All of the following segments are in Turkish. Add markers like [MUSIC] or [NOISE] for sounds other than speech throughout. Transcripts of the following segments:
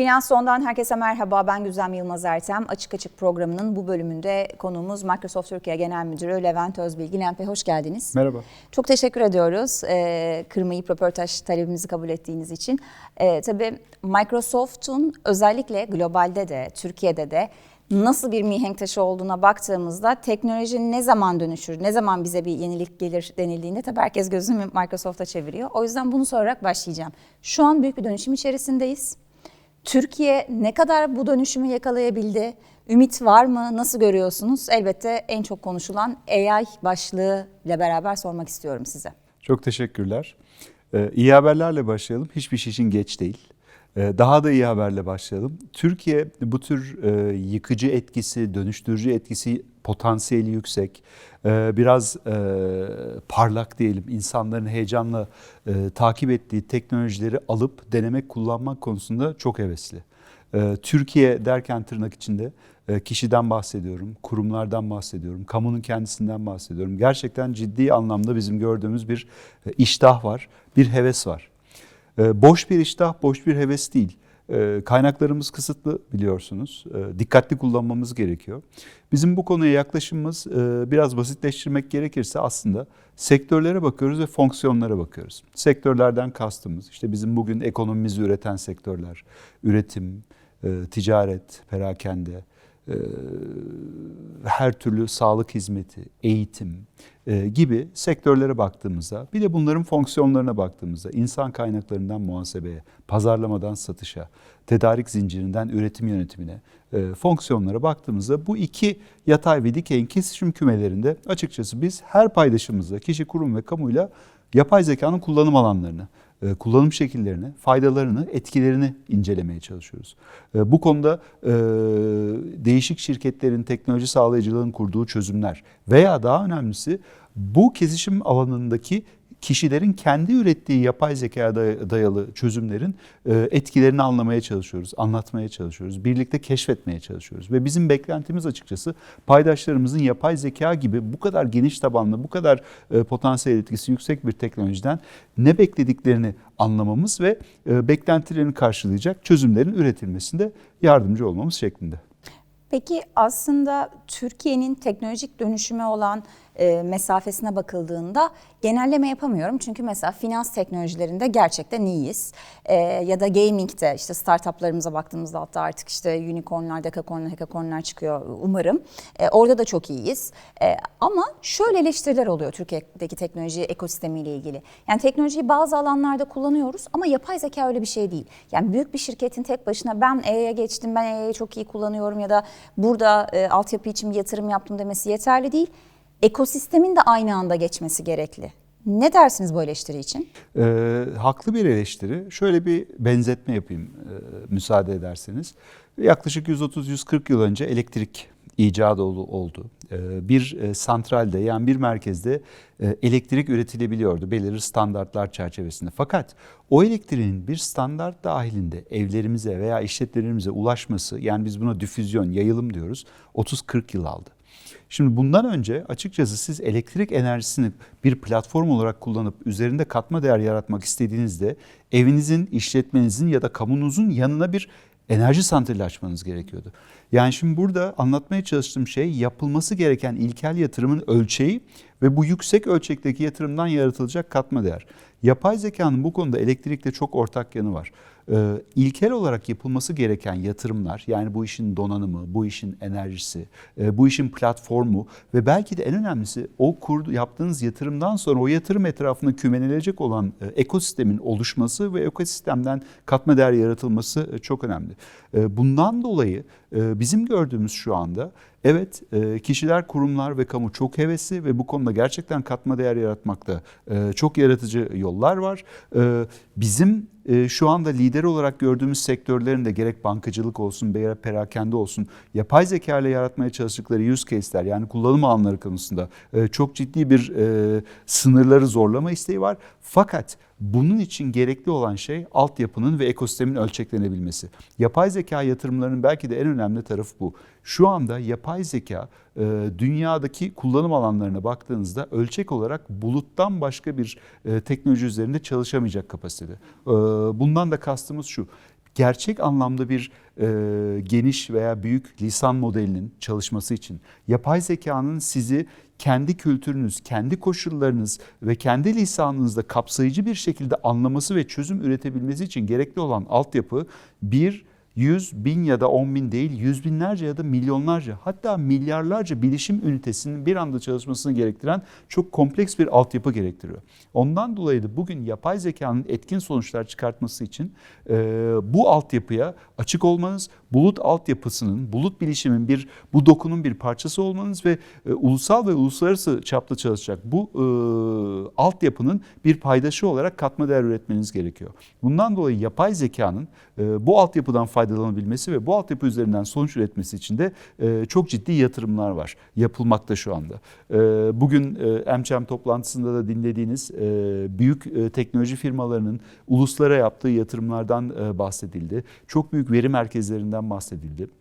Finans Zon'dan herkese merhaba. Ben Güzem Yılmaz Ertem. Açık Açık programının bu bölümünde konuğumuz Microsoft Türkiye Genel Müdürü Levent Özbilgi. Levent Bey hoş geldiniz. Merhaba. Çok teşekkür ediyoruz e, kırmayıp röportaj talebimizi kabul ettiğiniz için. E, tabii Microsoft'un özellikle globalde de Türkiye'de de nasıl bir mihenk taşı olduğuna baktığımızda teknoloji ne zaman dönüşür, ne zaman bize bir yenilik gelir denildiğinde tabii herkes gözünü Microsoft'a çeviriyor. O yüzden bunu sorarak başlayacağım. Şu an büyük bir dönüşüm içerisindeyiz. Türkiye ne kadar bu dönüşümü yakalayabildi? Ümit var mı? Nasıl görüyorsunuz? Elbette en çok konuşulan AI başlığı ile beraber sormak istiyorum size. Çok teşekkürler. Ee, iyi haberlerle başlayalım. Hiçbir şey için geç değil. Ee, daha da iyi haberle başlayalım. Türkiye bu tür e, yıkıcı etkisi, dönüştürücü etkisi potansiyeli yüksek. Ee, biraz e, parlak diyelim insanların heyecanla e, takip ettiği teknolojileri alıp denemek, kullanmak konusunda çok hevesli. Ee, Türkiye derken tırnak içinde kişiden bahsediyorum, kurumlardan bahsediyorum, kamunun kendisinden bahsediyorum. Gerçekten ciddi anlamda bizim gördüğümüz bir iştah var, bir heves var. E, Boş bir iştah, boş bir heves değil. E, Kaynaklarımız kısıtlı biliyorsunuz. E, Dikkatli kullanmamız gerekiyor. Bizim bu konuya yaklaşımımız e, biraz basitleştirmek gerekirse aslında sektörlere bakıyoruz ve fonksiyonlara bakıyoruz. Sektörlerden kastımız işte bizim bugün ekonomimizi üreten sektörler, üretim, e, ticaret, perakende, her türlü sağlık hizmeti, eğitim e, gibi sektörlere baktığımızda bir de bunların fonksiyonlarına baktığımızda insan kaynaklarından muhasebeye, pazarlamadan satışa, tedarik zincirinden üretim yönetimine e, fonksiyonlara baktığımızda bu iki yatay ve dikeyin kesişim kümelerinde açıkçası biz her paydaşımızla kişi, kurum ve kamuyla yapay zekanın kullanım alanlarını, kullanım şekillerini, faydalarını, etkilerini incelemeye çalışıyoruz. E, Bu konuda e, değişik şirketlerin, teknoloji sağlayıcılığın kurduğu çözümler veya daha önemlisi bu kesişim alanındaki kişilerin kendi ürettiği yapay zekaya day- dayalı çözümlerin e, etkilerini anlamaya çalışıyoruz, anlatmaya çalışıyoruz, birlikte keşfetmeye çalışıyoruz. Ve bizim beklentimiz açıkçası paydaşlarımızın yapay zeka gibi bu kadar geniş tabanlı, bu kadar e, potansiyel etkisi yüksek bir teknolojiden ne beklediklerini anlamamız ve e, beklentilerini karşılayacak çözümlerin üretilmesinde yardımcı olmamız şeklinde. Peki aslında Türkiye'nin teknolojik dönüşüme olan e, mesafesine bakıldığında genelleme yapamıyorum. Çünkü mesela finans teknolojilerinde gerçekten iyiyiz. E, ya da gaming'de işte startuplarımıza baktığımızda hatta artık işte unicornlar, dekakornlar, hekakornlar çıkıyor umarım. E, orada da çok iyiyiz. E, ama şöyle eleştiriler oluyor Türkiye'deki teknoloji ekosistemiyle ilgili. Yani teknolojiyi bazı alanlarda kullanıyoruz ama yapay zeka öyle bir şey değil. Yani büyük bir şirketin tek başına ben AI'ye geçtim, ben AI'yi çok iyi kullanıyorum ya da burada e, altyapı için bir yatırım yaptım demesi yeterli değil. Ekosistemin de aynı anda geçmesi gerekli. Ne dersiniz bu eleştiri için? Ee, haklı bir eleştiri. Şöyle bir benzetme yapayım e, müsaade ederseniz. Yaklaşık 130-140 yıl önce elektrik icadı ol- oldu. Ee, bir e, santralde yani bir merkezde e, elektrik üretilebiliyordu belirli standartlar çerçevesinde. Fakat o elektriğin bir standart dahilinde evlerimize veya işletmelerimize ulaşması yani biz buna difüzyon, yayılım diyoruz 30-40 yıl aldı. Şimdi bundan önce açıkçası siz elektrik enerjisini bir platform olarak kullanıp üzerinde katma değer yaratmak istediğinizde evinizin, işletmenizin ya da kamunuzun yanına bir enerji santrali açmanız gerekiyordu. Yani şimdi burada anlatmaya çalıştığım şey yapılması gereken ilkel yatırımın ölçeği ve bu yüksek ölçekteki yatırımdan yaratılacak katma değer. Yapay zekanın bu konuda elektrikle çok ortak yanı var. Ee, ilkel olarak yapılması gereken yatırımlar yani bu işin donanımı, bu işin enerjisi, e, bu işin platformu ve belki de en önemlisi o kurdu, yaptığınız yatırımdan sonra o yatırım etrafında kümelelecek olan e, ekosistemin oluşması ve ekosistemden katma değer yaratılması e, çok önemli. E, bundan dolayı bizim gördüğümüz şu anda evet e, kişiler, kurumlar ve kamu çok hevesli ve bu konuda gerçekten katma değer yaratmakta e, çok yaratıcı yollar var. E, Bizim şu anda lider olarak gördüğümüz sektörlerin de gerek bankacılık olsun, gerek perakende olsun yapay zeka ile yaratmaya çalıştıkları use case'ler yani kullanım alanları konusunda e, çok ciddi bir e, sınırları zorlama isteği var. Fakat bunun için gerekli olan şey altyapının ve ekosistemin ölçeklenebilmesi. Yapay zeka yatırımlarının belki de en önemli tarafı bu. Şu anda yapay zeka e, dünyadaki kullanım alanlarına baktığınızda ölçek olarak buluttan başka bir e, teknoloji üzerinde çalışamayacak kapasitede. E, bundan da kastımız şu. gerçek anlamda bir e, geniş veya büyük lisan modelinin çalışması için yapay zekanın sizi kendi kültürünüz, kendi koşullarınız ve kendi lisanınızda kapsayıcı bir şekilde anlaması ve çözüm üretebilmesi için gerekli olan altyapı bir 100 bin ya da 10 bin değil yüz binlerce ya da milyonlarca hatta milyarlarca bilişim ünitesinin bir anda çalışmasını gerektiren çok kompleks bir altyapı gerektiriyor. Ondan dolayı da bugün yapay zekanın etkin sonuçlar çıkartması için e, bu altyapıya açık olmanız, bulut altyapısının, bulut bilişimin bir bu dokunun bir parçası olmanız ve e, ulusal ve uluslararası çapta çalışacak bu e, altyapının bir paydaşı olarak katma değer üretmeniz gerekiyor. Bundan dolayı yapay zekanın e, bu altyapıdan faydalanabilmesi ve bu altyapı üzerinden sonuç üretmesi için de e, çok ciddi yatırımlar var. Yapılmakta şu anda. E, bugün e, MÇM toplantısında da dinlediğiniz e, büyük e, teknoloji firmalarının uluslara yaptığı yatırımlardan e, bahsedildi. Çok büyük veri merkezlerinden bahsedildi.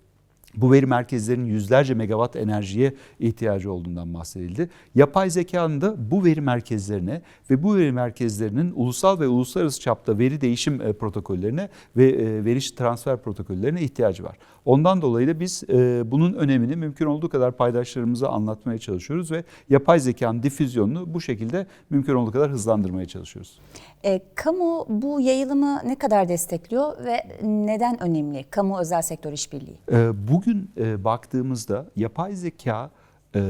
Bu veri merkezlerinin yüzlerce megawatt enerjiye ihtiyacı olduğundan bahsedildi. Yapay zekanın da bu veri merkezlerine ve bu veri merkezlerinin ulusal ve uluslararası çapta veri değişim e, protokollerine ve e, veri transfer protokollerine ihtiyacı var. Ondan dolayı da biz e, bunun önemini mümkün olduğu kadar paydaşlarımıza anlatmaya çalışıyoruz ve yapay zekanın difüzyonunu bu şekilde mümkün olduğu kadar hızlandırmaya çalışıyoruz. E, kamu bu yayılımı ne kadar destekliyor ve neden önemli? Kamu özel sektör işbirliği. Ee, Bugün e, baktığımızda yapay zeka e,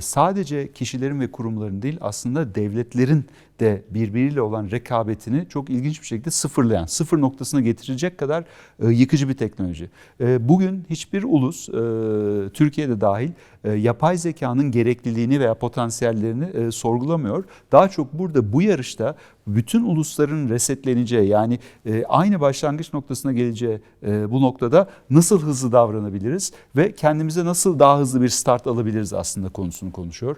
sadece kişilerin ve kurumların değil aslında devletlerin de birbiriyle olan rekabetini çok ilginç bir şekilde sıfırlayan, sıfır noktasına getirecek kadar e, yıkıcı bir teknoloji. E, Bugün hiçbir ulus, e, Türkiye'de dahil yapay zekanın gerekliliğini veya potansiyellerini sorgulamıyor. Daha çok burada bu yarışta bütün ulusların resetleneceği yani aynı başlangıç noktasına geleceği bu noktada nasıl hızlı davranabiliriz ve kendimize nasıl daha hızlı bir start alabiliriz aslında konusunu konuşuyor.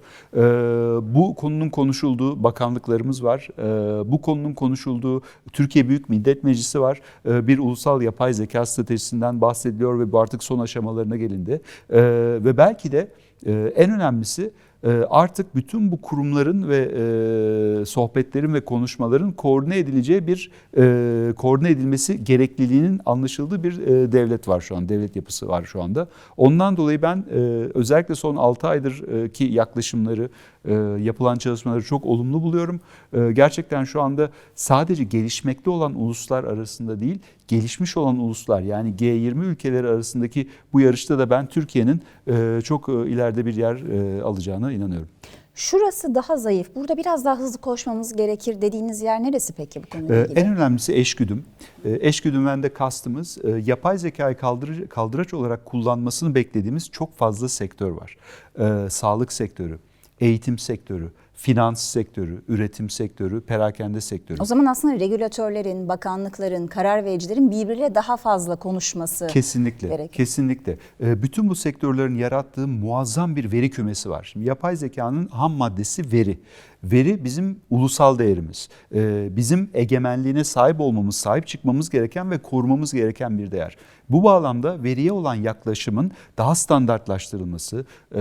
Bu konunun konuşulduğu bakanlıklarımız var. E, bu konunun konuşulduğu Türkiye Büyük Millet Meclisi var. E, bir ulusal yapay zeka stratejisinden bahsediliyor ve bu artık son aşamalarına gelindi. E, ve belki de e, en önemlisi artık bütün bu kurumların ve e, sohbetlerin ve konuşmaların koordine edileceği bir e, koordine edilmesi gerekliliğinin anlaşıldığı bir e, devlet var şu an, devlet yapısı var şu anda. Ondan dolayı ben özellikle son 6 aydır ki yaklaşımları, yapılan çalışmaları çok olumlu buluyorum. Gerçekten şu anda sadece gelişmekte olan uluslar arasında değil, gelişmiş olan uluslar yani G20 ülkeleri arasındaki bu yarışta da ben Türkiye'nin çok ileride bir yer e, alacağına inanıyorum. Şurası daha zayıf. Burada biraz daha hızlı koşmamız gerekir dediğiniz yer neresi peki bu konuyla Ee, ilgili? en önemlisi eşgüdüm. Ee, eşgüdümden de kastımız e, yapay zekayı kaldır, kaldıraç olarak kullanmasını beklediğimiz çok fazla sektör var. Ee, sağlık sektörü, eğitim sektörü, finans sektörü, üretim sektörü, perakende sektörü. O zaman aslında regülatörlerin, bakanlıkların, karar vericilerin birbiriyle daha fazla konuşması Kesinlikle, gerekir. kesinlikle. Ee, Bütün bu sektörlerin yarattığı muazzam bir veri kümesi var. Şimdi yapay zekanın ham maddesi veri. Veri bizim ulusal değerimiz. Ee, Bizim egemenliğine sahip olmamız, sahip çıkmamız gereken ve korumamız gereken bir değer. Bu bağlamda veriye olan yaklaşımın daha standartlaştırılması, e,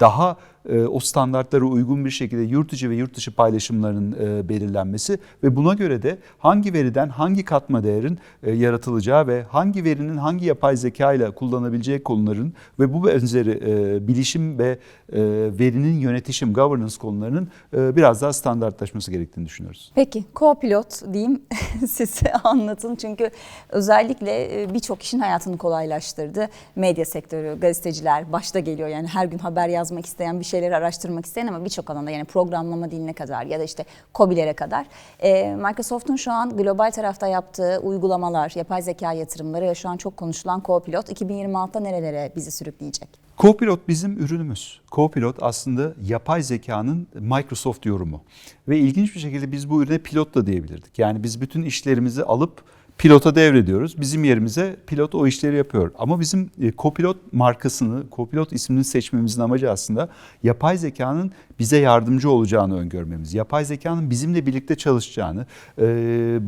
daha e, o standartlara uygun bir şekilde yurt içi ve yurt dışı paylaşımların e, belirlenmesi ve buna göre de hangi veriden hangi katma değerin e, yaratılacağı ve hangi verinin hangi yapay zeka ile kullanabileceği konuların ve bu benzeri bilişim ve verinin yönetişim, governance konularının biraz daha standartlaşması gerektiğini düşünüyoruz. Peki co-pilot diyeyim [LAUGHS] size anlatın çünkü özellikle e, birçok kişinin hayatını kolaylaştırdı. Medya sektörü, gazeteciler başta geliyor yani her gün haber yazmak isteyen bir şeyleri araştırmak isteyen ama birçok alanda yani programlama diline kadar ya da işte COBİ'lere kadar. E, Microsoft'un şu an global tarafta yaptığı uygulamalar, yapay zeka yatırımları ve şu an çok konuşulan co-pilot 2026'da nerelere bizi sürükleyecek? Copilot bizim ürünümüz. Copilot aslında yapay zekanın Microsoft yorumu. Ve ilginç bir şekilde biz bu ürüne pilot da diyebilirdik. Yani biz bütün işlerimizi alıp pilota devrediyoruz. Bizim yerimize pilot o işleri yapıyor. Ama bizim e, Copilot markasını, Copilot ismini seçmemizin amacı aslında yapay zekanın bize yardımcı olacağını öngörmemiz. Yapay zekanın bizimle birlikte çalışacağını, e,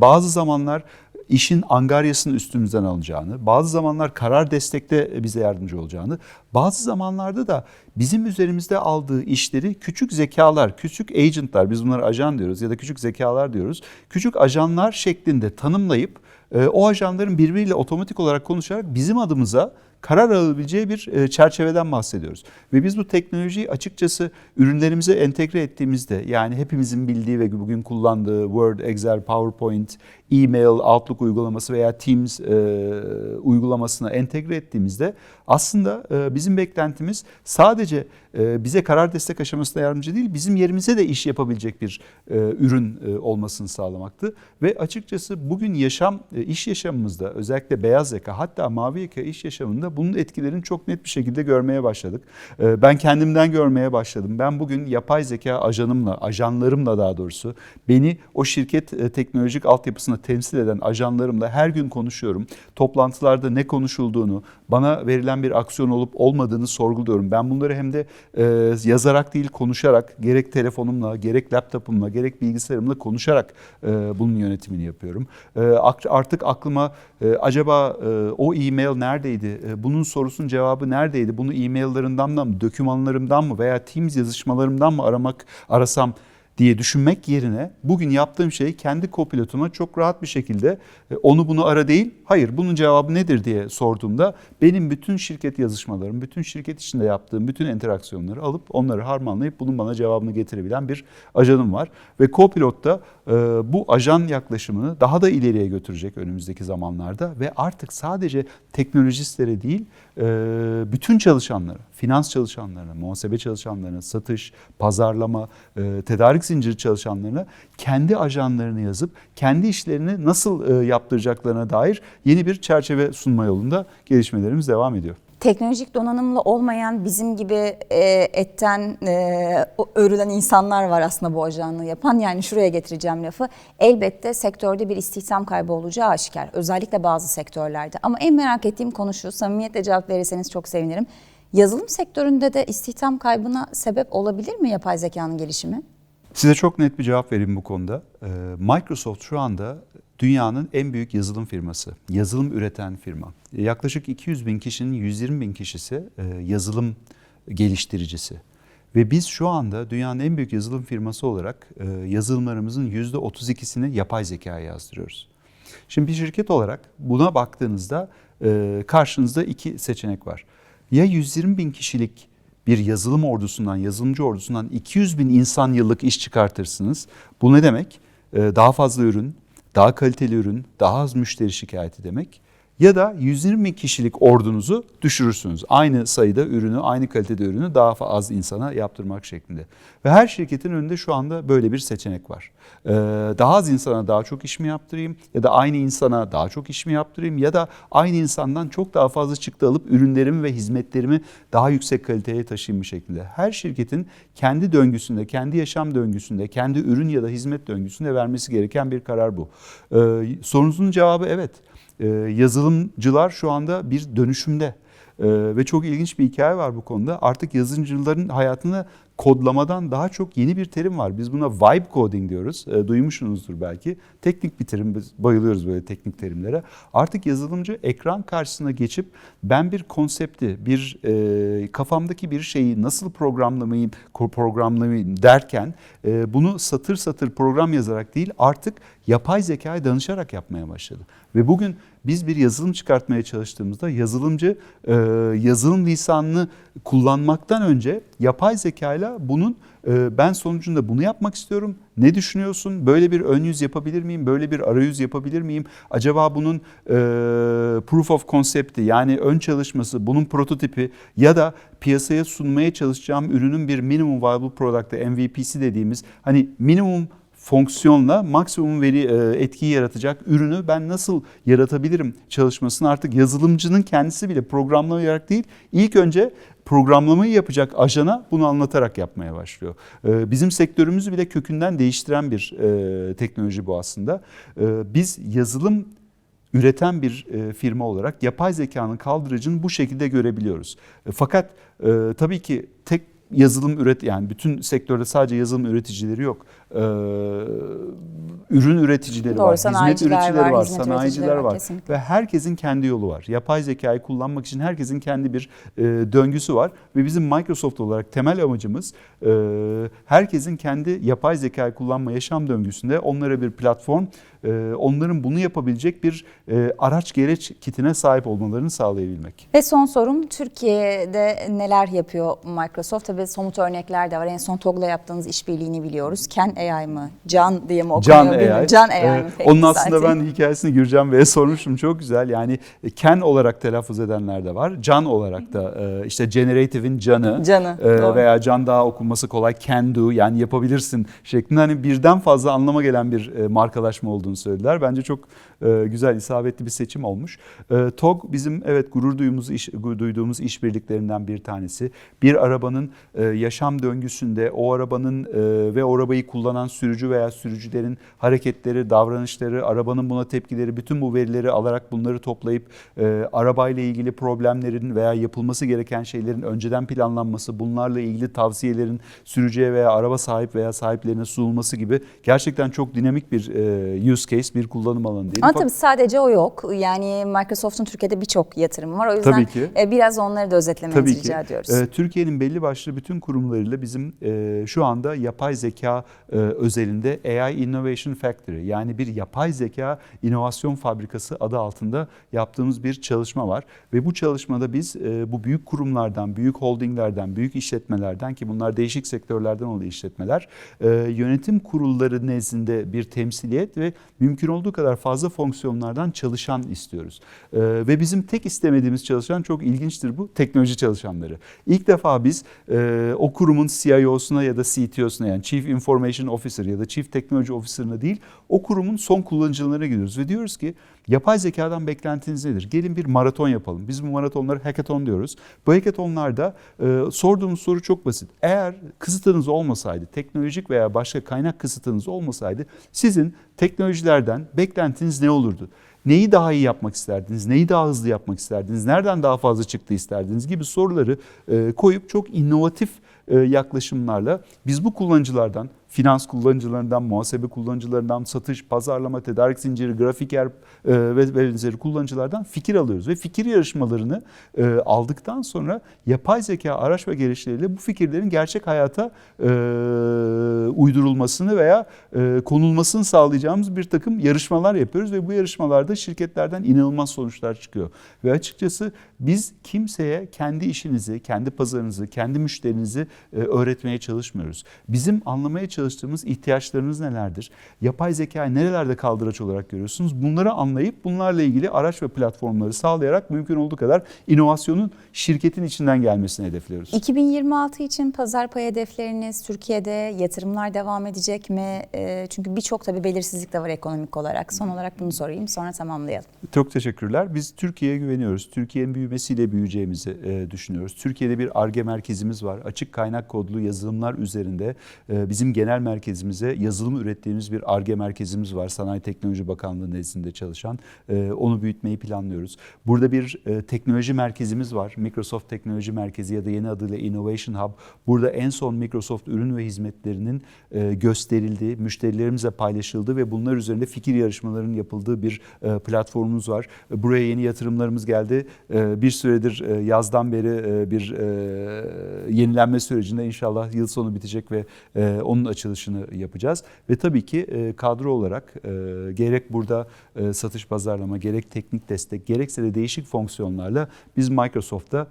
bazı zamanlar işin angaryasını üstümüzden alacağını, bazı zamanlar karar destekte bize yardımcı olacağını, bazı zamanlarda da bizim üzerimizde aldığı işleri küçük zekalar, küçük agentlar, biz bunlara ajan diyoruz ya da küçük zekalar diyoruz. Küçük ajanlar şeklinde tanımlayıp e, o ajanların birbiriyle otomatik olarak konuşarak bizim adımıza karar alabileceği bir e, çerçeveden bahsediyoruz. Ve biz bu teknolojiyi açıkçası ürünlerimize entegre ettiğimizde yani hepimizin bildiği ve bugün kullandığı Word, Excel, PowerPoint, e-mail, Outlook uygulaması veya Teams e, uygulamasına entegre ettiğimizde aslında e, bizim beklentimiz sadece e, bize karar destek aşamasında yardımcı değil, bizim yerimize de iş yapabilecek bir e, ürün e, olmasını sağlamaktı. Ve açıkçası bugün yaşam, e, iş yaşamımızda özellikle beyaz yaka hatta mavi yaka iş yaşamında bunun etkilerini çok net bir şekilde görmeye başladık. E, ben kendimden görmeye başladım. Ben bugün yapay zeka ajanımla, ajanlarımla daha doğrusu beni o şirket e, teknolojik altyapısına temsil eden ajanlarımla her gün konuşuyorum. Toplantılarda ne konuşulduğunu, bana verilen bir aksiyon olup olmadığını sorguluyorum. Ben bunları hem de e, yazarak değil konuşarak gerek telefonumla, gerek laptopumla, gerek bilgisayarımla konuşarak e, bunun yönetimini yapıyorum. E, artık aklıma e, acaba e, o e-mail neredeydi? E, bunun sorusunun cevabı neredeydi? Bunu e-maillarından mı, dokümanlarımdan mı veya Teams yazışmalarımdan mı aramak arasam diye düşünmek yerine bugün yaptığım şey kendi kopilotuma çok rahat bir şekilde e, onu bunu ara değil, hayır bunun cevabı nedir diye sorduğumda benim bütün şirket yazışmalarım, bütün şirket içinde yaptığım bütün interaksiyonları alıp onları harmanlayıp bunun bana cevabını getirebilen bir ajanım var. Ve Copilot da e, bu ajan yaklaşımını daha da ileriye götürecek önümüzdeki zamanlarda ve artık sadece teknolojistlere değil e, bütün çalışanlara, finans çalışanlarına, muhasebe çalışanlarına, satış, pazarlama, e, tedarik zinciri çalışanlarına kendi ajanlarını yazıp kendi işlerini nasıl e, yaptıracaklarına dair yeni bir çerçeve sunma yolunda gelişmelerimiz devam ediyor. teknolojik donanımlı olmayan bizim gibi e, etten e, örülen insanlar var aslında bu ajanlığı yapan. Yani şuraya getireceğim lafı. Elbette sektörde bir istihdam kaybı olacağı aşikar. Özellikle bazı sektörlerde. Ama en merak ettiğim konu şu. Samimiyetle cevap verirseniz çok sevinirim. Yazılım sektöründe de istihdam kaybına sebep olabilir mi yapay zekanın gelişimi? Size çok net bir cevap vereyim bu konuda. Ee, Microsoft şu anda dünyanın en büyük yazılım firması, yazılım üreten firma. Yaklaşık 200 bin kişinin 120 bin kişisi e, yazılım geliştiricisi. Ve biz şu anda dünyanın en büyük yazılım firması olarak e, yazılımlarımızın %32'sini yapay zekaya yazdırıyoruz. Şimdi bir şirket olarak buna baktığınızda e, karşınızda iki seçenek var. Ya 120 bin kişilik bir yazılım ordusundan, yazılımcı ordusundan 200 bin insan yıllık iş çıkartırsınız. Bu ne demek? Ee, Daha fazla ürün, daha kaliteli ürün, daha az müşteri şikayeti demek. Ya da 120 bin kişilik ordunuzu düşürürsünüz. Aynı sayıda ürünü, aynı kalitede ürünü daha az insana yaptırmak şeklinde. Ve her şirketin önünde şu anda böyle bir seçenek var. Ee, Daha az insana daha çok iş mi yaptırayım ya da aynı insana daha çok iş mi yaptırayım ya da aynı insandan çok daha fazla çıktı alıp ürünlerimi ve hizmetlerimi daha yüksek kaliteye taşıyayım mı şeklinde. Her şirketin kendi döngüsünde, kendi yaşam döngüsünde, kendi ürün ya da hizmet döngüsünde vermesi gereken bir karar bu. Ee, sorunuzun cevabı evet. Ee, yazılımcılar şu anda bir dönüşümde. Ee, ve çok ilginç bir hikaye var bu konuda. Artık yazılımcıların hayatına kodlamadan daha çok yeni bir terim var. Biz buna vibe coding diyoruz. E, duymuşsunuzdur belki. Teknik bir terim. Biz bayılıyoruz böyle teknik terimlere. Artık yazılımcı ekran karşısına geçip ben bir konsepti, bir e, kafamdaki bir şeyi nasıl programlamayayım, programlamayayım derken e, bunu satır satır program yazarak değil artık yapay zekaya danışarak yapmaya başladı. Ve bugün biz bir yazılım çıkartmaya çalıştığımızda yazılımcı e, yazılım lisanını kullanmaktan önce yapay zekayla bunun e, ben sonucunda bunu yapmak istiyorum. Ne düşünüyorsun? Böyle bir ön yüz yapabilir miyim? Böyle bir arayüz yapabilir miyim? Acaba bunun e, proof of concept'i yani ön çalışması, bunun prototipi ya da piyasaya sunmaya çalışacağım ürünün bir minimum viable product'ı MVP'si dediğimiz hani minimum fonksiyonla maksimum veri e, etkiyi yaratacak ürünü ben nasıl yaratabilirim çalışmasını artık yazılımcının kendisi bile programlayarak değil ilk önce programlamayı yapacak ajana bunu anlatarak yapmaya başlıyor. E, Bizim sektörümüzü bile kökünden değiştiren bir e, teknoloji bu aslında. Biz yazılım üreten bir firma olarak yapay zekanın kaldırıcını bu şekilde görebiliyoruz. Fakat tabii ki tek yazılım üret yani bütün sektörde sadece yazılım üreticileri yok. e, ürün üreticileri Doğru, var, hizmet üreticileri var, var, hizmet sanayiciler var, kesinlikle. ve herkesin kendi yolu var. Yapay zekayı kullanmak için herkesin kendi bir e, döngüsü var ve bizim Microsoft olarak temel amacımız e, herkesin kendi yapay zekayı kullanma yaşam döngüsünde onlara bir platform, onların bunu yapabilecek bir e, araç gereç kitine sahip olmalarını sağlayabilmek. Ve son sorum Türkiye'de neler yapıyor Microsoft? Tabii somut örnekler de var. En son TOG'la yaptığınız işbirliğini biliyoruz. Ken AI mı? Can diye mi okunuyor? Can. AI. Can AI Ee? Peki, Onun aslında zaten. ben hikayesini Gürcan Bey'e [LAUGHS] sormuştum. Çok güzel. Yani e, Ken olarak telaffuz edenler de var. Can olarak da e, işte Generative'in canı. Canı, e, veya can daha okunması kolay can do yani yapabilirsin şeklinde hani birden fazla anlama gelen bir e, markalaşma olduğunu söylediler. Bence çok güzel isabetli bir seçim olmuş. E, TOG bizim evet gurur duyduğumuz iş, duyduğumuz işbirliklerinden bir tanesi. Bir arabanın e, yaşam döngüsünde o arabanın e, ve o arabayı kullanan sürücü veya sürücülerin hareketleri, davranışları, arabanın buna tepkileri, bütün bu verileri alarak bunları toplayıp e, arabayla ilgili problemlerin veya yapılması gereken şeylerin önceden planlanması, bunlarla ilgili tavsiyelerin sürücüye veya araba sahip veya sahiplerine sunulması gibi gerçekten çok dinamik bir e, use case, bir kullanım alanı değil. Ama tabii sadece o yok. Yani Microsoft'un Türkiye'de birçok yatırımı var. O yüzden Tabii ki. e, biraz onları da özetlemenizi Tabii ki. rica ediyoruz. Ee, Türkiye'nin belli başlı bütün kurumlarıyla bizim e, şu anda yapay zeka e, özelinde AI Innovation Factory yani bir yapay zeka inovasyon fabrikası adı altında yaptığımız bir çalışma var. Ve bu çalışmada biz e, bu büyük kurumlardan, büyük holdinglerden, büyük işletmelerden ki bunlar değişik sektörlerden olan işletmeler e, yönetim kurulları nezdinde bir temsiliyet ve mümkün olduğu kadar fazla fonksiyonlardan çalışan istiyoruz. E, ve bizim tek istemediğimiz çalışan çok ilginçtir bu teknoloji çalışanları. İlk defa biz e, o kurumun CIO'suna ya da CTO'suna yani Chief Information Officer ya da Chief Technology Officer'ına değil o kurumun son kullanıcılarına gidiyoruz ve diyoruz ki yapay zekadan beklentiniz nedir? Gelin bir maraton yapalım. Biz bu maratonları hackathon diyoruz. Bu hackathonlarda e, sorduğumuz soru çok basit. Eğer kısıtınız olmasaydı, teknolojik veya başka kaynak kısıtınız olmasaydı sizin teknolojilerden beklentiniz ne olurdu? Neyi daha iyi yapmak isterdiniz? Neyi daha hızlı yapmak isterdiniz? Nereden daha fazla çıktı isterdiniz gibi soruları e, koyup çok inovatif e, yaklaşımlarla biz bu kullanıcılardan, finans kullanıcılarından, muhasebe kullanıcılarından, satış, pazarlama, tedarik zinciri, grafiker e, ve benzeri kullanıcılardan fikir alıyoruz. Ve fikir yarışmalarını e, aldıktan sonra yapay zeka araç ve gereçleriyle bu fikirlerin gerçek hayata e, uydurulmasını veya konulmasını sağlayacağımız bir takım yarışmalar yapıyoruz ve bu yarışmalarda şirketlerden inanılmaz sonuçlar çıkıyor. Ve açıkçası biz kimseye kendi işinizi, kendi pazarınızı, kendi müşterinizi öğretmeye çalışmıyoruz. Bizim anlamaya çalıştığımız ihtiyaçlarınız nelerdir? Yapay zekayı nerelerde kaldıraç olarak görüyorsunuz? Bunları anlayıp bunlarla ilgili araç ve platformları sağlayarak mümkün olduğu kadar inovasyonun şirketin içinden gelmesini hedefliyoruz. 2026 için pazar payı hedefleriniz Türkiye'de yatırımlar devam edecek mi? E, çünkü birçok tabii belirsizlik de var ekonomik olarak. Son olarak bunu sorayım sonra tamamlayalım. Çok teşekkürler. Biz Türkiye'ye güveniyoruz. Türkiye'nin büyümesiyle büyüyeceğimizi e, düşünüyoruz. Türkiye'de bir ARGE merkezimiz var. Açık kaynak kodlu yazılımlar üzerinde e, bizim genel merkezimize yazılım ürettiğimiz bir ARGE merkezimiz var. Sanayi Teknoloji Bakanlığı nezdinde çalışan. E, onu büyütmeyi planlıyoruz. Burada bir e, teknoloji merkezimiz var. Microsoft Teknoloji Merkezi ya da yeni adıyla Innovation Hub. Burada en son Microsoft ürün ve hizmetlerinin e, gösterildiği, müşterilerimizle paylaşıldığı ve bunlar üzerinde fikir yarışmalarının yapıldığı bir e, platformumuz var. Buraya yeni yatırımlarımız geldi. E, Bir süredir yazdan beri bir yenilenme sürecinde inşallah yıl sonu bitecek ve onun açılışını yapacağız. Ve tabii ki e, kadro olarak e, gerek burada e, satış pazarlama, gerek teknik destek, gerekse de değişik fonksiyonlarla biz Microsoft'ta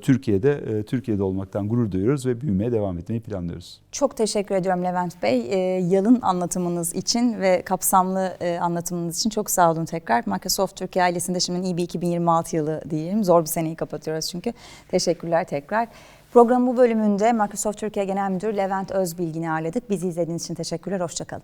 Türkiye'de Türkiye'de olmaktan gurur duyuyoruz ve büyümeye devam etmeyi planlıyoruz. Çok teşekkür ediyorum Levent Bey. E, yalın anlatımınız için ve kapsamlı anlatımınız için çok sağ olun tekrar. Microsoft Türkiye ailesinde şimdi iyi bir 2026 yılı diyelim. Zor bir seneyi kapatıyoruz çünkü. Teşekkürler tekrar. Programın bu bölümünde Microsoft Türkiye Genel Müdürü Levent Özbilgin'i ağırladık. Bizi izlediğiniz için teşekkürler. Hoşçakalın.